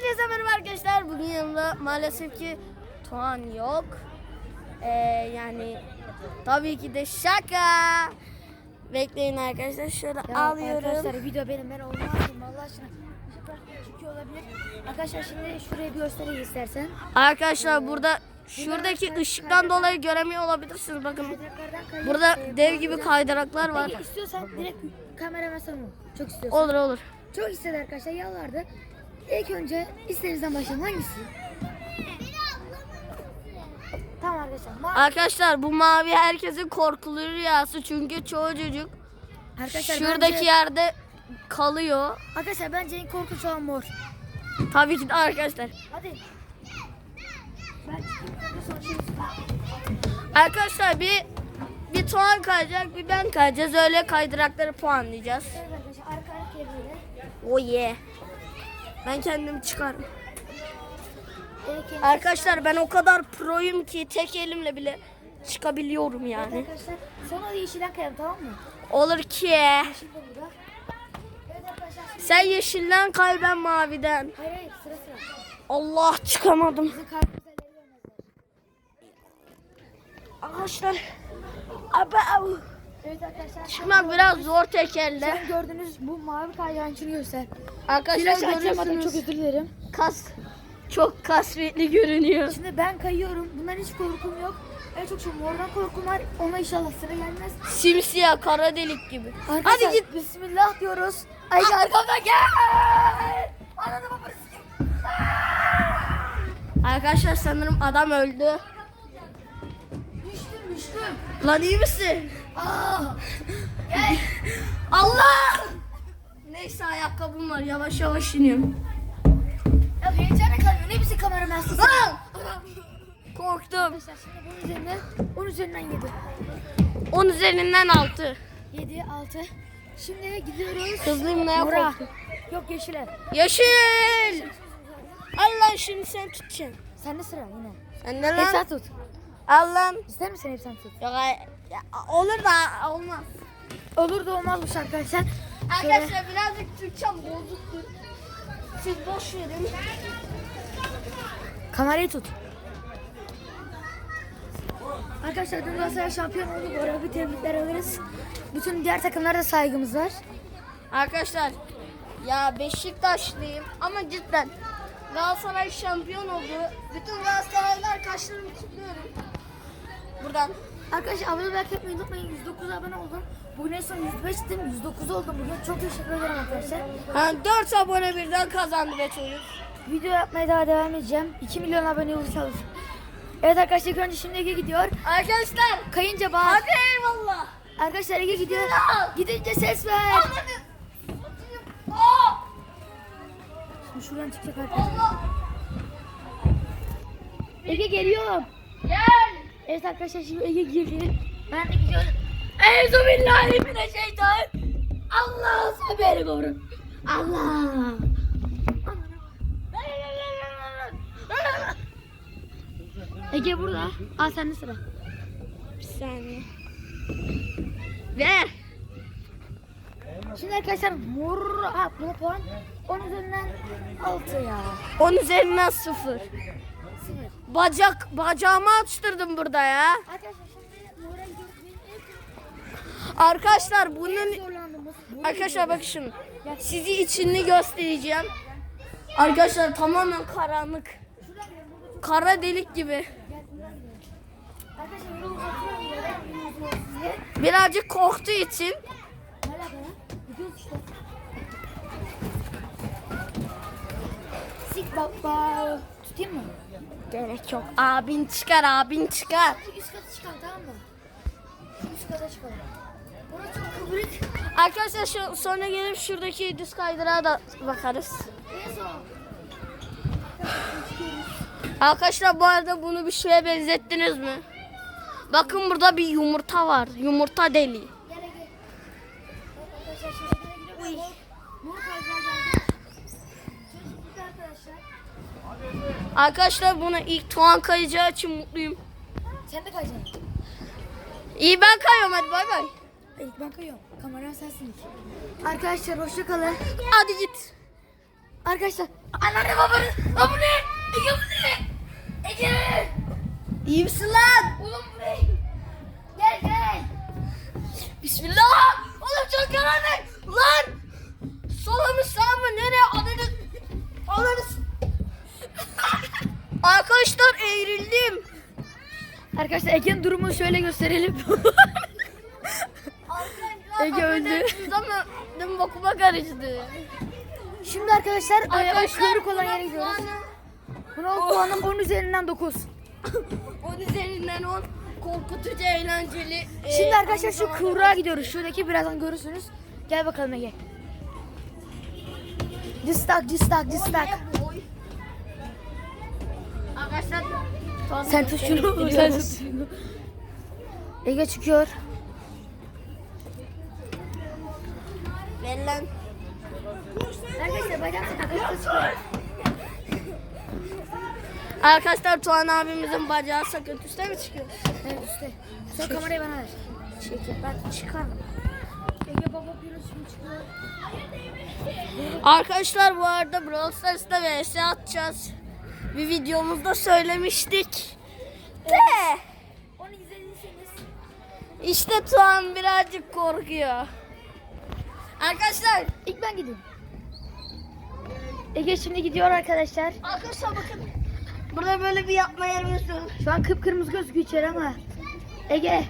Hepinize merhaba arkadaşlar. Bugün yanımda maalesef ki Tuğan yok. Ee, yani tabii ki de şaka. Bekleyin arkadaşlar. Şöyle Ya alıyorum. Arkadaşlar video benim ben olmazdım Allah aşkına. Çıkıyor olabilir. Arkadaşlar şimdi şuraya bir göstereyim istersen. Arkadaşlar burada şuradaki ışıktan dolayı göremiyor olabilirsiniz. Bakın burada e, dev gibi kaydıraklar var. Peki istiyorsan direkt kamera mesela Çok istiyorsan. Olur olur. Çok istedi arkadaşlar yalvardı. İlk önce istediğinizden başlayalım. Hangisi? Tamam arkadaşlar. Ma- Arkadaşlar bu mavi herkesin korkulu rüyası çünkü çoğu çocuk arkadaşlar şuradaki bence, yerde kalıyor. Arkadaşlar bence en korkunç olan mor. Tabii ki de arkadaşlar. Hadi. Ben Arkadaşlar bir bir Tuğan kayacak bir ben kayacağız. Öyle kaydırakları puanlayacağız. Evet arkadaşlar arka arkaya böyle. Oh yeah. Ben kendimi çıkarım. Evet, Arkadaşlar ben o kadar proyum ki tek elimle bile çıkabiliyorum Evet yani. arkadaşlar sonra yeşilden kayalım tamam mı? Olur ki. Yeşil de burada. Evet arkadaşlar şimdi... Sen yeşilden kay ben maviden. Hayır hayır sıra sıra. Allah çıkamadım. Arkadaşlar. Abi Evet arkadaşlar. Çıkmak biraz zor tek elle. Sen gördüğünüz bu mavi kaydıran şunu göster. Arkadaşlar açamadım çok görüyorsunuz. özür dilerim. Kas çok kasvetli görünüyor. Şimdi ben kayıyorum. Bundan hiç korkum yok. En çok şu mordan korkum var. Ona inşallah sıra gelmez. Simsiyah kara delik gibi. Arkadaşlar, Hadi git. Bismillah diyoruz. Ay arkamdan gel. Ananı babanı sikeyim. Arkadaşlar sanırım adam öldü. Düştüm düştüm. Lan iyi misin? Aa. Allah! Neyse ayakkabım var. Yavaş yavaş iniyorum. Ya heyecanla kalmıyor. Ne bizi kameraman. Lan! Korktum. Arkadaşlar şimdi bunun üzerinden 10 üzerinden 7. 10 üzerinden 6. 7 6. Şimdi gidiyoruz. Hızlıyım neye Mora. korktum? Yok yeşile. Yeşil! Allah şimdi sen tutacaksın. Sende sıra yine. Sen ne Hep lan? sen tut. Al lan. İster misin hep sen tut? Yok ay- ya, olur da olmaz. Olur da olmazmış arkadaşlar. Şöyle- Arkadaşlar birazcık Türkçem bozuktur. Siz boş verin. Kamerayı tut. Arkadaşlar dün Galatasaray şampiyon oldu. Bu arada bir tebrikler alırız. Bütün diğer takımlara da saygımız var. Arkadaşlar ya Beşiktaşlıyım ama cidden Galatasaray şampiyon oldu. Bütün Galatasaraylılar kaşlarımı kutluyorum. Buradan. Arkadaşlar abone olmayı unutmayın. unutmayın. 109 abone oldum. Bugün en son 105'tim. 109 oldum bugün. Çok teşekkür ederim arkadaşlar. Ha, 4 abone birden kazandı be çocuk. Video yapmaya daha devam edeceğim. 2 milyon abone olursa Evet arkadaşlar ilk önce şimdi Ege gidiyor. Arkadaşlar Kayınca bağır. hadi eyvallah. Arkadaşlar Ege gidiyor. Gidince ses ver. Aa, Şimdi şuradan çıkacak arkadaşlar. Allah. Ege geliyor. Gel. Evet arkadaşlar şimdi Ege girdi. Ben de gidiyorum. Eyzu billahi mineşşeytan. Allah sen beni koru. Allah. Ege burada. Al sende sıra. Bir saniye. Ver. Şimdi arkadaşlar mor ha bu puan 10 üzerinden 6 ya. 10 üzerinden 0. 0. Bacak bacağımı açtırdım burada ya. Arkadaşlar şimdi en bunun zorlandığımız bu. Arkadaşlar bakın şimdi. Sizi içini göstereceğim. Arkadaşlar tamamen karanlık. Kara delik gibi. Arkadaşlar yolu uzatıyorum böyle. Yolu uzatıyorum size. Birazcık korktuğu için Ne alaka ya? Gidiyoruz işte. Sik baba. Tutayım mı? Gerek yok. Abin çıkar, abin çıkar. Üst kata çıkalım tamam mı? Üst kata çıkalım. Burası çok kıvırık. Arkadaşlar şu sonra gelip şuradaki düz kaydırağa da bakarız. En son. Arkadaşlar bu arada bunu bir şeye benzettiniz mi? Bakın burada bir yumurta var. Yumurta deliği. Gel gel. Arkadaşlar şimdi buraya gidiyoruz. Mor kaydırağa geldik. Çocuk bitti arkadaşlar. Buna ilk Tuğan kayacağı için mutluyum. Sen de kayacaksın. İyi ben kayıyorum hadi bay bay. İlk ben kayıyorum. Kamera sensin. Arkadaşlar hoşça kalın. Hadi git. Arkadaşlar anneanne babanız Lan bu ne? Ege bu ne? Ege! İyi misin lan? Oğlum bu ne? Gel gel. Bismillah. Oğlum çok karanlık. Lan. Sola mı sağ mı nereye? Ananı. Ananı. Arkadaşlar eğrildim. Arkadaşlar Ege'nin durumunu şöyle gösterelim. Ege öldü. Ama benim bokuma karıştı. Şimdi arkadaşlar, Arkadaşlar kuyruk olan yere gidiyoruz. Buna puanım 10 üzerinden 9. 10 üzerinden 10 korkutucu eğlenceli. e, Şimdi arkadaşlar şu kıvrağa gidiyoruz. Şuradaki birazdan görürsünüz. Gel bakalım Ege. Distak, distak, distak. Arkadaşlar Sen tut şunu. Sen tut şunu. Ege çıkıyor. Ver lan. Arkadaşlar bacağım sakatlıkta Arkadaşlar Tuğan abimizin bacağı sakın üstte mi çıkıyor? Evet üstte. Sen kamerayı bana ver. Çekil ben çıkarım. Ege baba şimdi çıkıyor. Arkadaşlar bu arada Brawl Stars'ta vs atacağız. Bir videomuzda söylemiştik. De Onu izlediyseniz. işte Tuğan birazcık korkuyor. Arkadaşlar İlk ben gideyim. Ege şimdi gidiyor arkadaşlar. Arkadaşlar bakın. Burada böyle bir yapma yerimiz var. Şu an kıpkırmızı gözüküyor içeri ama. Ege.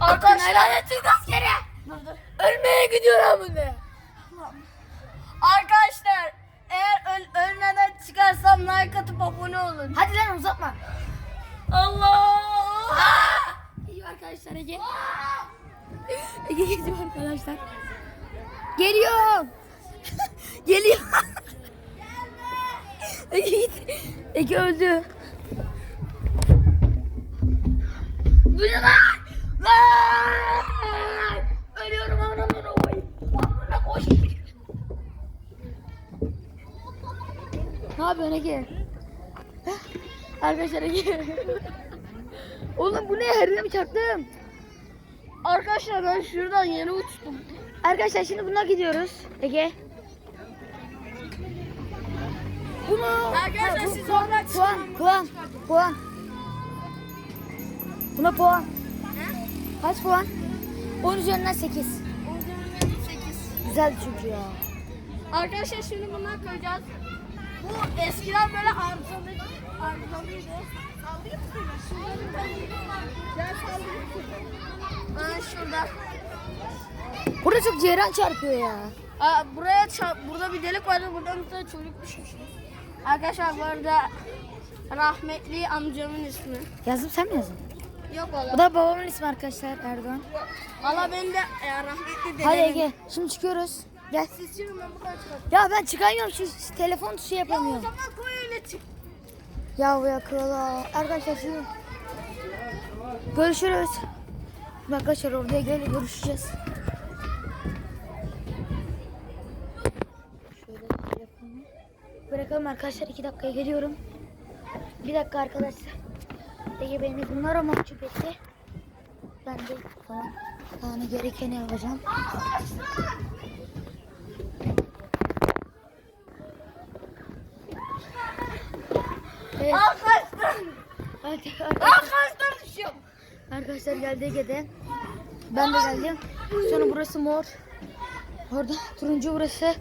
Arkadaşlar. askere. Ölmeye gidiyor amına. Arkadaşlar eğer öl ölmeden çıkarsam like atıp abone olun. Hadi lan uzatma. Allah! İyi arkadaşlar Ege. Ege gidiyor arkadaşlar. Geliyorum. Geliyor. Ege gitti. Ege öldü. Bu ne? Lan! Ölüyorum amına koyayım. Amına koyayım. Ne yapıyorsun Ege? Arkadaşlar Ege. Oğlum bu ne? Herine mi çarptım? Arkadaşlar ben şuradan yere uçtum. Arkadaşlar şimdi buna gidiyoruz. Ege. Bunu Arkadaşlar Ha, bu- siz oradan puan, puan, puan. Buna puan. Kaç puan? 10 üzerinden 8. 8. Güzel çünkü ya. Arkadaşlar şimdi bundan koyacağız. Bu eskiden böyle arızalı arızalıydı. Musun? Şunları ben Ben sallayayım. Aa şurada. Burada çok ceyran çarpıyor ya. Aa, buraya çarp, burada bir delik vardı. Buradan bir tane çocuk düşmüş. Arkadaşlar bu arada rahmetli amcamın ismi. Yazdım sen mi yazdın? Yok Bu valla. da babamın ismi arkadaşlar Erdoğan. Valla ben de e, rahmetli dedenim. Hadi Ege şimdi çıkıyoruz. Gel. Siz çıkın ben buradan çıkarım. Ya ben çıkamıyorum şu telefon tuşu Ya o yapamıyorum. zaman koy öyle çık. Ya bu yakala. Arkadaşlar şimdi görüşürüz. Arkadaşlar oraya gel görüşeceğiz. Şöyle telefonu bırakalım arkadaşlar. iki dakikaya geliyorum. Bir dakika arkadaşlar. Ege beni bunlar ama etti. Ben de falan yani gerekeni yapacağım. Evet. Arkadaşlar. Hadi arkadaşlar. Düşüyorum. Arkadaşlar geldi Ege'de. Ben de geldim. Sonra burası mor. Orada turuncu burası.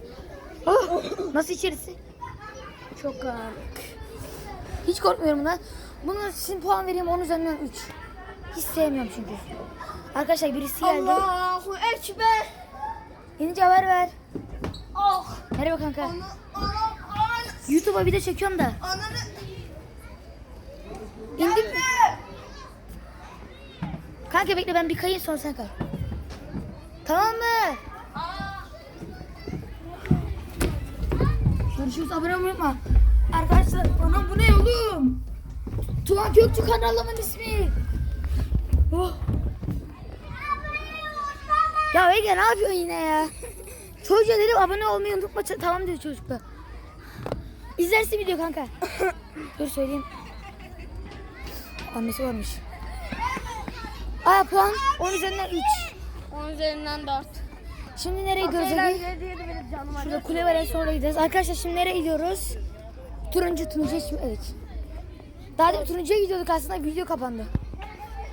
Oh, nasıl içerisi? Çok karanlık. Hiç korkmuyorum bundan. Buna sizin puan vereyim 10 üzerinden 3. Hiç sevmiyorum çünkü. Arkadaşlar birisi geldi. Allahu Ekber. Yenince haber ver. Oh. Merhaba kanka. YouTube'a video çekiyorum da. Ananı. İndim? Kanka bekle ben bir kayayım sonra sen kay. Tamam mı? Görüşürüz abone olmayı unutma. Arkadaşlar bana bu ne oğlum? Tuğan Gökçü kanalımın ismi. Oh. Ya Ege ne yapıyorsun yine ya? Çocuğa dedim abone olmayı unutma. Tamam dedi çocuk da. İzlersin video kanka. Dur söyleyeyim. Annesi varmış. Aa puan 10 üzerinden 3. 10 üzerinden 4. Şimdi nereye gidiyoruz Şurada kule var en sonra gideceğiz. Arkadaşlar şimdi nereye gidiyoruz? Turuncu turuncu hiç evet. Daha demin turuncuya gidiyorduk aslında video kapandı.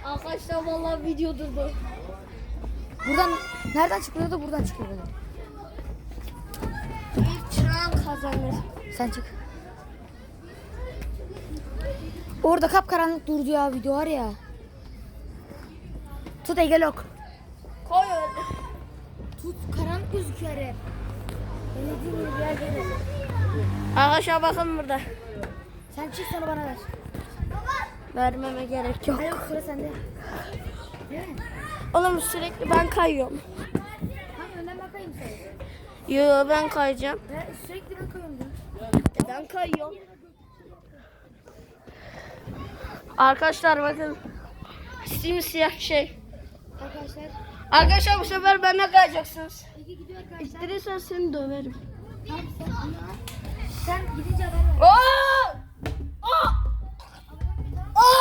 Arkadaşlar vallahi video durdu. Buradan nereden çıkıyordu? Buradan çıkıyordu. İlk çıran kazanır. Sen çık. Orada kapkaranlık durdu ya video var ya. Tut Ege Lok. Koy öyle. Tut karanlık gözüküyor hep. Öyle değil mi? Gel gel. Arkadaşlar bakın burada. Sen çık sonra bana ver. Vermeme gerek yok. Hayır sıra sende. Değil mi? Oğlum sürekli ben kayıyorum. Tamam önden bakayım sen. Yo ben kayacağım. Ve sürekli ben koyuyorum diyor. Ben kayıyorum. Arkadaşlar bakın. Simsiyah şey. Arkadaşlar. Arkadaşlar bu sefer ben ne kayacaksınız? Seni döverim. Sen ama. Gidince haber ver. Aa! Aa! Aa!